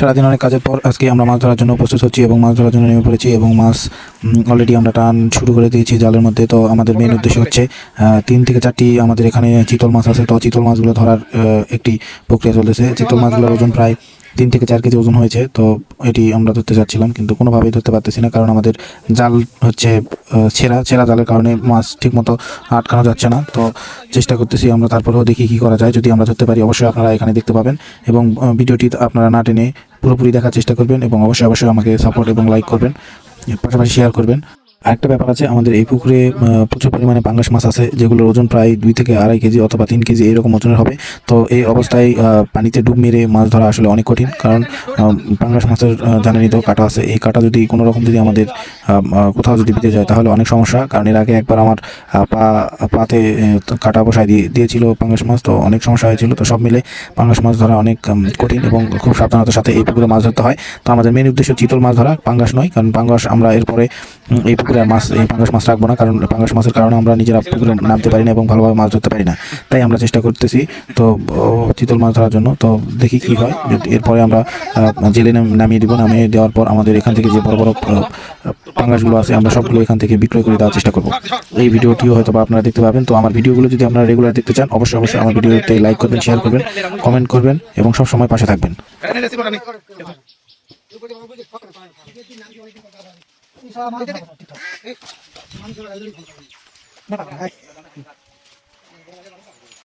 সারাদিন অনেক কাজের পর আজকে আমরা মাছ ধরার জন্য প্রস্তুত হচ্ছি এবং মাছ ধরার জন্য নেমে পড়েছি এবং মাছ অলরেডি আমরা টান শুরু করে দিয়েছি জালের মধ্যে। তো আমাদের মেন উদ্দেশ্য হচ্ছে তিন থেকে চারটি আমাদের এখানে চিতল মাছ আছে। তো চিতল মাছগুলো ধরার একটি প্রক্রিয়া চলতেছে। চিতল মাছগুলোর ওজন প্রায় তিন থেকে চার কেজি ওজন হয়েছে। তো এটি আমরা ধরতে চাচ্ছিলাম, কিন্তু কোনোভাবেই ধরতে পারতেছি না, কারণ আমাদের জাল হচ্ছে ছেঁড়া ছেঁড়া জালের কারণে মাছ ঠিকমতো আটকানো যাচ্ছে না। তো চেষ্টা করতেছি আমরা তারপরেও দেখি কী করা যায়। যদি আমরা ধরতে পারি, অবশ্যই আপনারা এখানে দেখতে পাবেন। এবং ভিডিওটি আপনারা না টেনে পুরোপুরি দেখার চেষ্টা করবেন এবং অবশ্যই অবশ্যই আমাকে সাপোর্ট এবং লাইক করবেন। পাশাপাশি শেয়ার করবেন। আরেকটা ব্যাপার আছে আমাদের এই পুকুরে প্রচুর পরিমাণে পাঙ্গাস মাছ আছে যেগুলোর ওজন প্রায় দুই থেকে আড়াই কেজি অথবা তিন কেজি এরকম ওজনের হবে। তো এই অবস্থায় পানিতে ডুব মেরে মাছ ধরা আসলে অনেক কঠিন কারণ পাঙ্গাস মাছের আহ, জানেনই তো কাটা আছে। এই কাটা যদি কোনো রকম যদি আমাদের কোথাও যদি বিতে যায় তাহলে অনেক সমস্যা। কারণ এর আগে একবার আমার পা পাতে কাটা বসায় দিয়ে দিয়েছিল পাঙ্গাস মাছ তো অনেক সমস্যা হয়েছিল। তো সব মিলে পাঙ্গাস মাছ ধরা অনেক কঠিন এবং খুব সাবধানতার সাথে এই পুকুরে মাছ ধরতে হয়। তো আমাদের মেন উদ্দেশ্য চিতল মাছ ধরা পাঙ্গাস নয় কারণ পাঙ্গাস আমরা এরপরে এই পুকুরে মাছ, এই পাঙ্গাস মাছ রাখব না, কারণ পাঙ্গাস মাছের কারণে আমরা নিজেরা পুকুরে নামতে পারি না এবং ভালোভাবে মাছ ধরতে পারি না। তাই আমরা চেষ্টা করতেছি তো চিতল মাছ ধরার জন্য। তো দেখি কি হয় এরপরে আমরা জেলে নামিয়ে দিব, নামিয়ে দেওয়ার পর আমাদের এখান থেকে যে বড় বড় পাঙ্গাসগুলো আছে, আমরা সবগুলো এখান থেকে বিক্রয় করে দেওয়ার চেষ্টা করব। এই ভিডিওটিও হয়তো বা আপনারা দেখতে পাবেন। তো আমার ভিডিওগুলো যদি আপনারা রেগুলার দেখতে চান, অবশ্যই অবশ্যই আমার ভিডিওতে লাইক করবেন শেয়ার করবেন কমেন্ট করবেন এবং সব সময় পাশে থাকবেন। だから、はい。